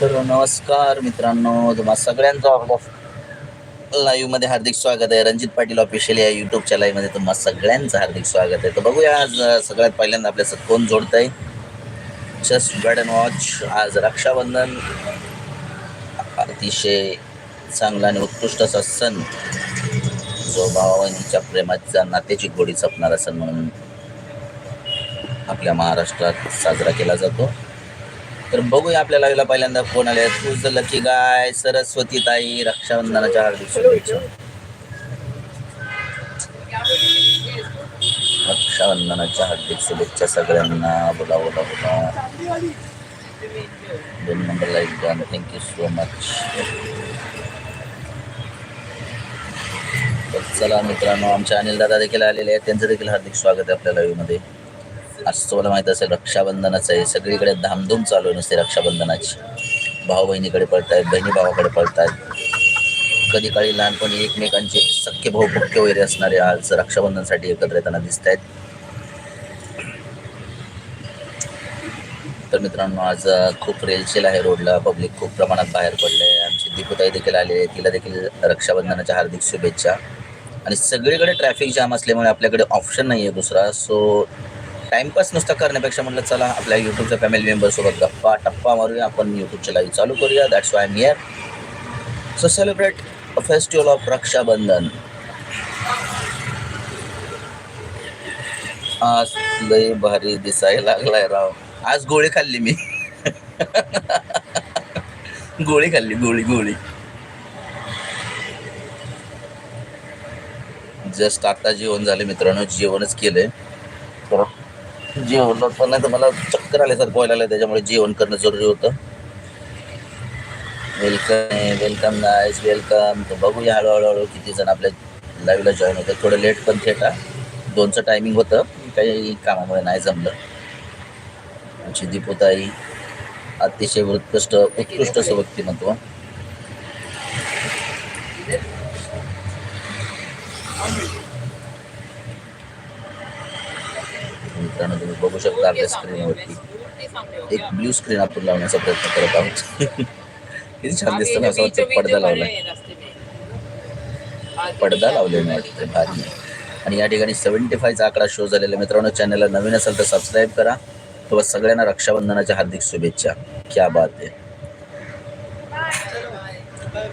तर नमस्कार मित्रांनो. तुम्हा सगळ्यांचं आपल्या लाईव्हमध्ये हार्दिक स्वागत आहे. रणजित पाटील ऑफिशियल या युट्यूबच्या लाईव्हमध्ये तुम्हा सगळ्यांचं हार्दिक स्वागत आहे. तर बघूया आज सगळ्यात पहिल्यांदा आपल्यासोबत कोण आहे जस्ट बॅड अँड वॉच आज रक्षाबंधन. अतिशय चांगला आणि उत्कृष्ट असा सण. जो भावाबहिणीच्या प्रेमाच्या नात्याची गोडी जपणारा सण म्हणून आपल्या महाराष्ट्रात साजरा केला जातो. तर बघूया आपल्या लागला पहिल्यांदा फोन आले तुझ लकी गाय सरस्वती ताई रक्षाबंधनाच्या हार्दिक शुभेच्छा. रक्षाबंधनाच्या हार्दिक शुभेच्छा सगळ्यांना. बोला बोला बोला. दोन number like done thank you so much चला मित्रांनो आमच्या अनिल दादा देखील आलेले आहेत. त्यांचं देखील हार्दिक स्वागत आहे आपल्या लाईव्हमध्ये आज तुम्हाला माहीत असेल रक्षाबंधनाचं आहे सगळीकडे धामधूम चालू आहे नुसते रक्षाबंधनाची. भाऊ बहिणीकडे पळतायत बहिणी भावाकडे पळतायत. कधी काळी लहानपणी एकमेकांचे सख्खे भाऊ पक्के वगैरे असणारे आज रक्षाबंधनसाठी एकत्र येताना दिसत आहेत तर मित्रांनो आज खूप रेलचेल आहे रोडला. पब्लिक खूप प्रमाणात बाहेर पडले आहे आमची दीपुताई देखील आली. आहे तिला देखील रक्षाबंधनाच्या हार्दिक शुभेच्छा. आणि सगळीकडे ट्रॅफिक जाम असल्यामुळे आपल्याकडे ऑप्शन नाही आहे दुसरा. सो टाइमपास नुसता करण्यापेक्षा म्हटलं चला आपल्या यूट्यूबच्या फॅमिली मेंबरसोबत गप्पा टप्पा मारूया आपण यूट्यूबच्या लाईव्ह चालू करूया. That's why am here so celebrate a festival of Raksha Bandhan आज लय भारी दिसायला लागलाय राव. आज गोळी खाल्ली मी. गोळी खाल्ली गोळी गोळी. जस्ट आता जेवण झाले मित्रांनो जेवणच केलंय. जेवण पण नाही तर मला चक्कर आल्यासारखं व्हायला लागलं त्याच्यामुळे जेवण करणं जरुरी होतं. वेलकम वेलकम नाईस वेलकम तर बघूया हळूहळू हळू किती जण आपल्या लाईव्हला जॉईन होते थोडं लेट पण थेटा. दोनचं टायमिंग होतं. काही कामामुळे नाही जमलं. आमची दीपोताई अतिशय उत्कृष्ट उत्कृष्ट असं व्यक्तिमत्व म्हणतो तुम्ही बघू शकता आपल्या स्क्रीनवरती एक ब्ल्यू स्क्रीन आपण लावण्याचा प्रयत्न करत आहोत. किती छान दिसतं ना असं वाटतं पडदा लावलाय पडदा लावलेला वाटतं भारी. आणि या ठिकाणी सेव्हन्टी फायचा आकडा शो झालेला आहे. मित्रांनो चॅनलला नवीन असेल तर सबस्क्राईब करा. सोबत सगळ्यांना रक्षाबंधनाच्या हार्दिक शुभेच्छा. क्या बात है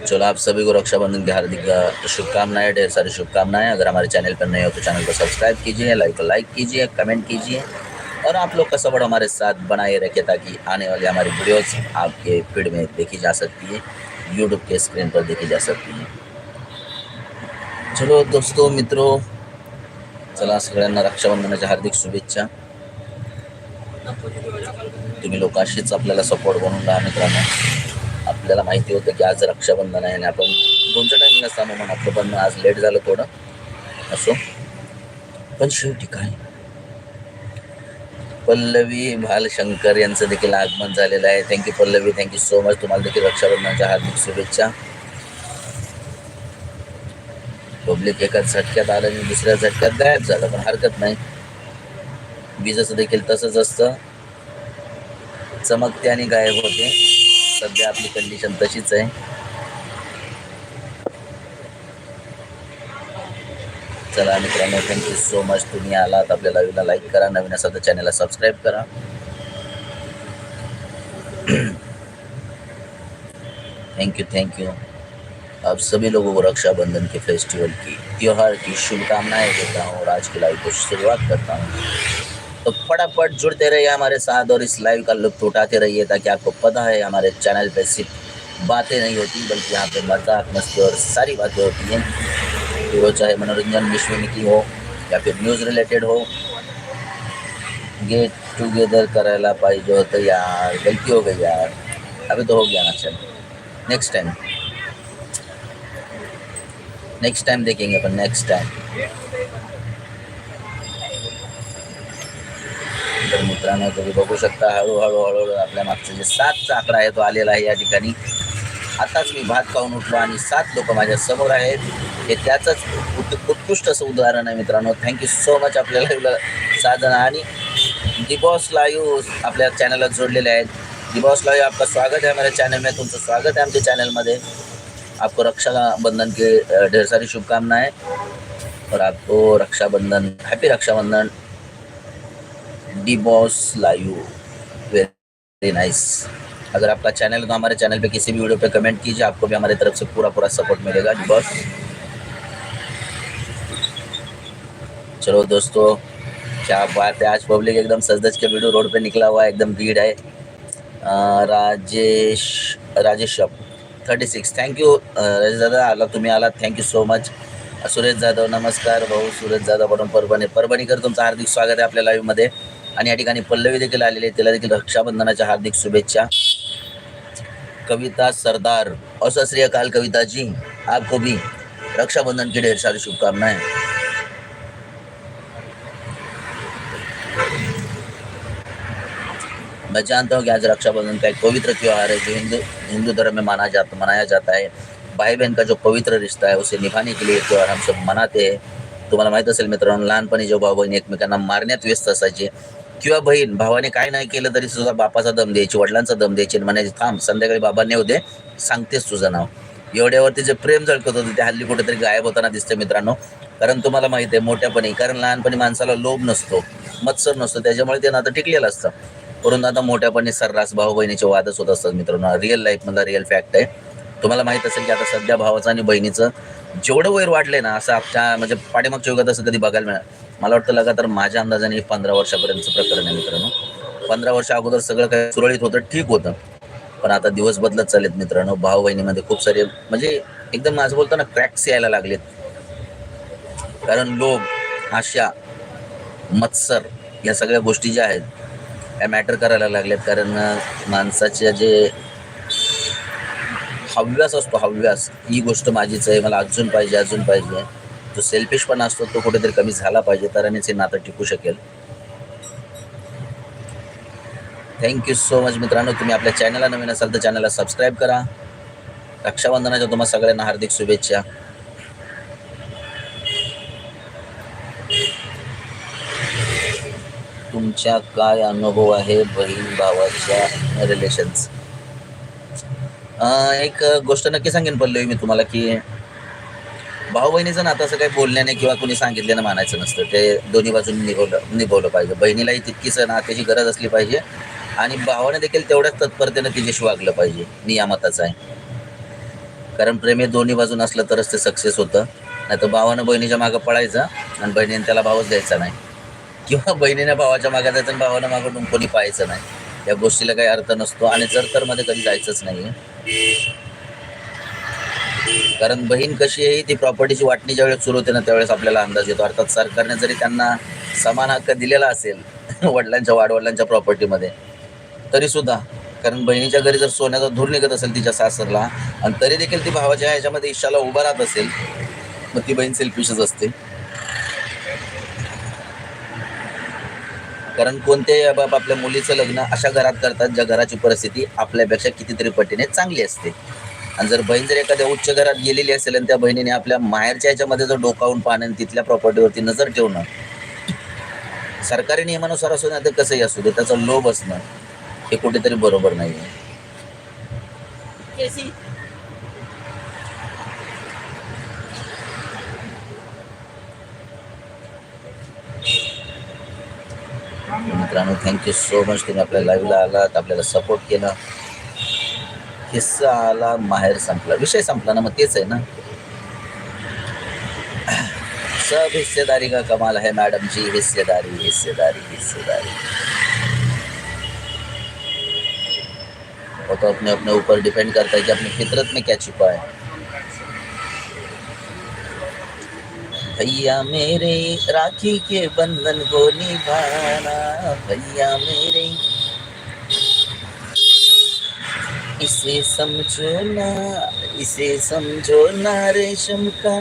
चलो आप सभी को रक्षाबंधन की हार्दिक शुभकामनाएं ढेर सारी शुभकामनाएं. अगर हमारे चैनल पर नए हो तो चैनल को सब्सक्राइब कीजिए लाइक लाइक कीजिए कमेंट कीजिए. और आप लोग का सपोर्ट हमारे साथ बनाए रखे ताकि आने वाली हमारी वीडियोस आपके फीड में देखी जा सकती है यूट्यूब के स्क्रीन पर देखी जा सकती है। चलो दोस्तों मित्रों चला सगळ्यांना रक्षाबंधनाच्या हार्दिक शुभेच्छा। तुम्ही लोकांशीच आपल्याला सपोर्ट बनवून राहा मित्रांनो. आपल्याला माहिती होतं की आज रक्षाबंधन आहे आणि आपण दोनच्या टाइम नसता म्हणून आपलं पण आज लेट झालं थोडं. असो. पण शेवटी काय? पल्लवी भालशंकर यांचं देखील आगमन झालेलं आहे. Thank you Pallavi. Thank you so much तुम्हाला देखील रक्षाबंधनाच्या हार्दिक शुभेच्छा. पब्लिक एकाच झटक्यात आलं आणि दुसऱ्या झटक्यात गायब झालं पण हरकत नाही. विजेचं देखील तसंच असतं. चमकते आणि गायब होते. सध्या आपली कंडिशन तशीच आहे. चला मित्रांनो थँक्यू सो मच तुम्ही आलात आपल्या लाईव्हला लाईक करा, नवीन असाल तर चॅनलला सबस्क्राईब करा. थैंक यू थैंक यू आप सभी लोगों को रक्षाबंधन के फेस्टिवल की, त्योहार की शुभकामनाएँ देता हूँ और आज की लाइव को शुरुआत करता हूँ। तो फटाफट जुड़ते रहिए हमारे साथ और इस लाइव का लुत्फ उठाते रहिए ताकि आपको पता है हमारे चैनल पे सिर्फ़ बातें नहीं होती, बल्कि यहाँ पे मज़ाक, मस्ती और सारी बातें होती हैं। फिर वो चाहे मनोरंजन विश्व की हो या फिर न्यूज़ रिलेटेड हो गेट टुगेदर करायला पाहिजे होतं यार. गलती हो गई यार. अभी तो हो गया ना, चल. नेक्स्ट टाइम नेक्स्ट टाइम देखेंगे अपन नेक्स्ट टाइम तर मित्रांनो, तुम्ही बघू शकता हळूहळू हळूहळू आपल्या मागचा जे सातचा आकडा आहे तो आलेला आहे या ठिकाणी. आताच मी भात खाऊन उठलो आणि सात लोक माझ्यासमोर आहेत. हे त्याचंच उत् उत्कृष्ट असं उदाहरण आहे मित्रांनो. थँक्यू सो मच आपल्याला साधन आणि दिबॉस लाईव्ह आपल्या चॅनलला जोडलेले आहेत. दिबॉस लाइव आपका स्वागत आहे माझ्या चॅनल में. तुमचं स्वागत आहे आमच्या चॅनलमध्ये आपको रक्षाबंधन के ढेर सारी शुभकामनाएं. और आपको Raksha Bandhan happy Raksha Bandhan. D boss live very nice अगर आपका चैनल है तो हमारे चैनल पे किसी भी वीडियो पे कमेंट कीजिए आपको भी हमारी तरफ से पूरा पूरा सपोर्ट मिलेगा बस। चलो दोस्तों क्या बात है आज पब्लिक एकदम सजदज के वीडियो रोड पे निकला हुआ है एकदम भीड़ है। Rajesh Rajesh thirty six thank you Rajesh दादा आला तुम्ही आलात thank you so much Suresh Jadhav नमस्कार भाऊ सुरेश जाधव म्हणून परभणी परभणीकर तुमचं हार्दिक स्वागत आहे आपल्या लाईव्हमध्ये आणि या ठिकाणी पल्लवी देखील आलेली आहे तिला देखील रक्षाबंधनाच्या हार्दिक शुभेच्छा। कविता सरदार और सत श्री अकाल कविता जी, आपको भी रक्षाबंधन की ढेर सारी शुभकामनाएँ। मैं जानता हूँ कि आज रक्षाबंधन का एक पवित्र त्यौहार है, जो हिंदू हिंदू धर्म में माना जाता, मनाया जाता है। भाई बहन का जो पवित्र रिश्ता है, उसे निभाने के लिए त्यौहार हम सब मनाते हैं। तुम्हाला माहीत असेल मित्रांनो लहानपणी जो भाऊ बहीण एकमेकांना मारण्यात व्यस्त असायचे किंवा बहीण भावाने काय नाही केलं तरी सुद्धा बापाचा दम द्यायची वडिलांचा दम द्यायची म्हणायचे थांब संध्याकाळी बाबांनी होते सांगतेस तुझं नाव. एवढ्यावरती जे प्रेम झळकत होतं ते हल्ली कुठेतरी गायब होताना दिसते मित्रांनो. कारण तुम्हाला माहिती आहे मोठ्यापणी कारण लहानपणी माणसाला लोभ नसतो मत्सर नसतो त्याच्यामुळे ते नातं टिकलेलं असतं. परंतु आता मोठ्यापणी सर्रास भाऊ बहिणीचे वादच होत असतात मित्रांनो. रिअल लाईफमधला रिअल फॅक्ट आहे. तुम्हाला माहीत असेल की आता सध्या भावाचं आणि बहिणीचं जेवढं वैर वाढलंय ना असं आपल्या म्हणजे पाठीमागच्या युगात असं कधी बघायला मिळालं मला वाटतं लगातार माझ्या अंदाजाने हे पंधरा वर्षापर्यंतचं प्रकरण आहे मित्रांनो. पंधरा वर्षा अगोदर सगळं काही सुरळीत होतं ठीक होतं. पण आता दिवस बदलत चाललेत मित्रांनो. भाऊ बहिणीमध्ये खूप सारे म्हणजे एकदम असं बोलताना क्रॅक्स यायला लागलेत. कारण लोभ आशा मत्सर या सगळ्या गोष्टी ज्या आहेत या मॅटर करायला लागल्यात कारण माणसाच्या जे हव्यास असतो हव्यास ही गोष्ट माझीच आहे. मला अजून पाहिजे अजून पाहिजे. जो सेल्फिशपणा असतो तो कुठेतरी कमी झाला पाहिजे तरच हे नातं टिकू शकेल. थँक्यू सो मच मित्रांनो. तुम्ही आपल्या चॅनलला नवीन असाल तर चॅनलला सबस्क्राईब करा. रक्षाबंधनाच्या तुम्हाला सगळ्यांना हार्दिक शुभेच्छा. तुमच्या काय अनुभव आहे बहीण भावाच्या रिलेशन्स एक गोष्ट नक्की सांगेन पल्लवी मी तुम्हाला की भाऊ बहिणीचं नातं असं काही बोलण्याने किंवा कोणी सांगितल्याने मानायचं नसतं. ते दोन्ही बाजून निभवलं निभवलं पाहिजे. बहिणीलाही तितकीच नात्याची गरज असली पाहिजे आणि भावाने देखील तेवढ्याच तत्परतेनं तिच्याशी वागलं पाहिजे. मी या मताचा आहे. कारण प्रेम हे दोन्ही बाजून असलं तरच ते सक्सेस होतं. नाही तर भावानं बहिणीच्या मागं पळायचं आणि बहिणीने त्याला भावच द्यायचा नाही. किंवा बहिणीने भावाच्या मागे जायचं आणि भावानं मागं कोणी पाहायचं नाही. या गोष्टीला काही अर्थ नसतो आणि जर तर मध्ये कधी जायचंच नाही कारण बहीण कशी आहे ती प्रॉपर्टीची वाटणी ज्यावेळेस सुरू होते ना त्यावेळेस आपल्याला अंदाज येतो. अर्थात सरकारने जरी त्यांना समान हक्क दिलेला असेल वडिलांच्या वाडवडिलांच्या प्रॉपर्टीमध्ये तरी सुद्धा कारण बहिणीच्या घरी जर सोन्याचा धूर निघत असेल तिच्या सासरला आणि तरी देखील ती भावाच्या ह्याच्यामध्ये इशाला उभा राहत असेल मग ती बहीण सेल्फिशच असते. कारण कोणत्याही बाप आपल्या मुलीचं लग्न अशा घरात करतात ज्या घराची परिस्थिती आपल्यापेक्षा कितीतरी पटीने चांगली असते. आणि जर बहीण जर एखाद्या उच्च घरात गेलेली असेल आणि त्या बहिणीने आपल्या माहेरच्या ह्याच्यामध्ये जर डोकावून पाहणं आणि तिथल्या प्रॉपर्टीवरती नजर ठेवणं सरकारी नियमानुसार असू नाही तर कसंही असू दे त्याचा लोभ असणं हे कुठेतरी बरोबर नाही आहे मित्रांनो थँक्यू सो मच तुम्ही आपल्या लाईव्हला आलात आपल्याला सपोर्ट केला. किस्सा आला माहेर संपला। विषय संपला ना, मग तेच आहे ना। सब हिस्सेदारी का कमाल है मैडम जी, हिस्सेदारी हिस्सेदारी हिस्सेदारी। वो तो अपने अपने ऊपर डिपेंड करता है कि अपनी फितरत में क्या छिपा है। भैया मेरे राखी के बंधन को निभाना, भैया मेरे इसे समझो ना इसे समझो ना रेशम का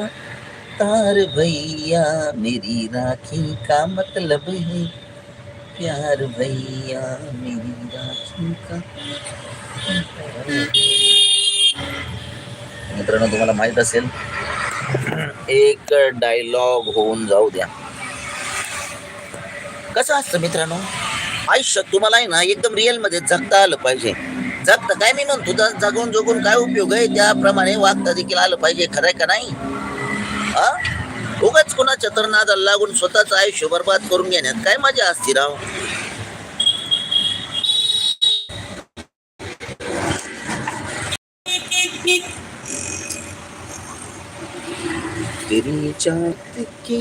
तार भैया मेरी राखी का मतलब है। प्यार भैया मेरी राखी का मित्रांनो तुम्हाला माहीत असेल एक डायलॉग होऊन जाऊ द्या. कसं असतं मित्रांनो? आयुष्य तुम्हाला आहे ना एकदम रिअलमध्ये जगता आलं पाहिजे. जगता काय मी म्हणतो जगून जगून काय उपयोग आहे? त्याप्रमाणे वागता देखील आलं पाहिजे खरंय का नाही? हा उगाच कोणाच्या तर लागून स्वतःच आयुष्य बर्बाद करून घेण्यात काय मजा असते राव? तेरी चाहत की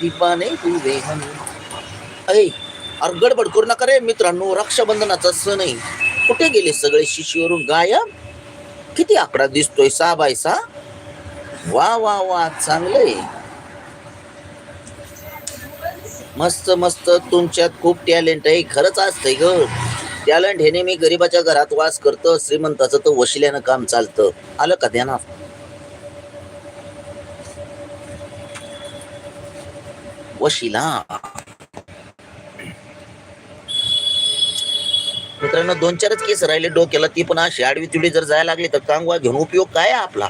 दीवाने हुए हम. अरे अरे गडबड करू नका रे मित्रांनो रक्षाबंधनाचा सण आहे. कुठे गेले सगळे शिशीवरून गायब? किती आकडा दिसतोय सहा बाय सहा वा वा वा चांगलंय. मस्त मस्त तुमच्यात खूप टॅलेंट आहे. खरंच असतंय ग. टॅलेंट हे नेहमी गरीबाच्या घरात वास करतं श्रीमंताचं तर वशिल्यानं काम चालतं. आलं का ध्यानात? वशिला. मित्रांनो दोन चारच केस राहिले डोक्याला ती पण अशी आडवी तिडवी जर जायला लागली तर कांगवा घेऊन उपयोग काय आहे आपला?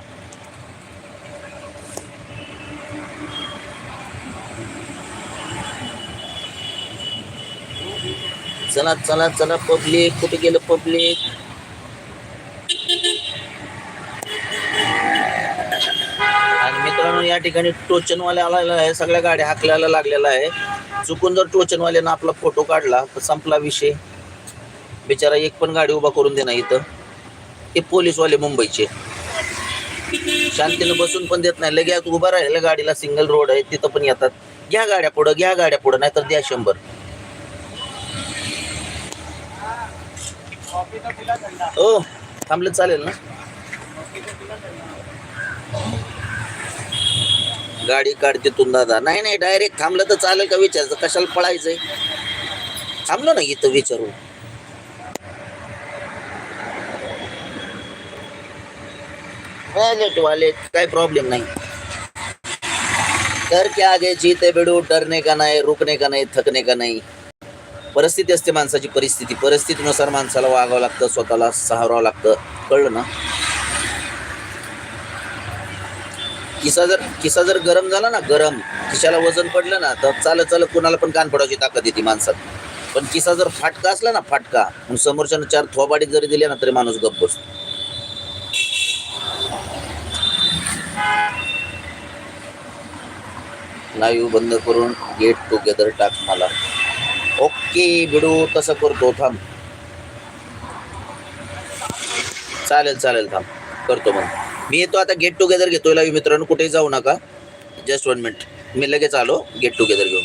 चला चला चला पब्लिक कुठे गेलं पब्लिक आणि मित्रांनो या ठिकाणी टोचनवाले आलेला आहे. सगळ्या गाड्या हाकलायला लागलेला आहे. चुकून जर टोचनवाल्यानं आपला फोटो काढला तर संपला विषय. बिचारा एक पण गाडी उभा करून देणार इथं. ते पोलीसवाले मुंबईचे. शांतीनं बसून पण देत नाही. लगेच उभा राहिला गाडीला सिंगल रोड आहे. तिथं पण येतात. घ्या गाड्या पुढं घ्या गाड्या पुढं नाहीतर द्या शंभर. हो थांबलं चालेल ना? गाडी काढते तू दादा. नाही नाही डायरेक्ट थांबलं तर चालेल का विचारायचं? कशाला पळायचंय? थांबलो ना इथं विचारू वॉलेट वॉलेट काय प्रॉब्लेम नाही। डर के आगे जीते बिडू डरने का नाही रुकने का नाही थकने का नाही। परिस्थिती असते माणसाची परिस्थिती परिस्थितीनुसार माणसाला वागावं लागतं स्वतःला सहारावं लागतं. कळलं ना? किसा जर किसा जर गरम झाला ना गरम खिशाला वजन पडलं ना तर चालत चालत कोणाला पण कान पडायची ताकद येते माणसात. पण किसा जर फाटका असला ना फाटका मग समोरच्यानं चार थोबाडीत जरी दिल्या ना तरी माणूस गप्प बसतो. स्नायू बंद करून गेट टुगेदर टाक मला. ओके बिडू तसं करतो थांब. चालेल चालेल थांब. करतो मग. मी येतो आता गेट टुगेदर घेतोय लाईव्ह मित्रांनो कुठेही जाऊ नका. Just one minute. मी लगेच आलो गेट टुगेदर घेऊन.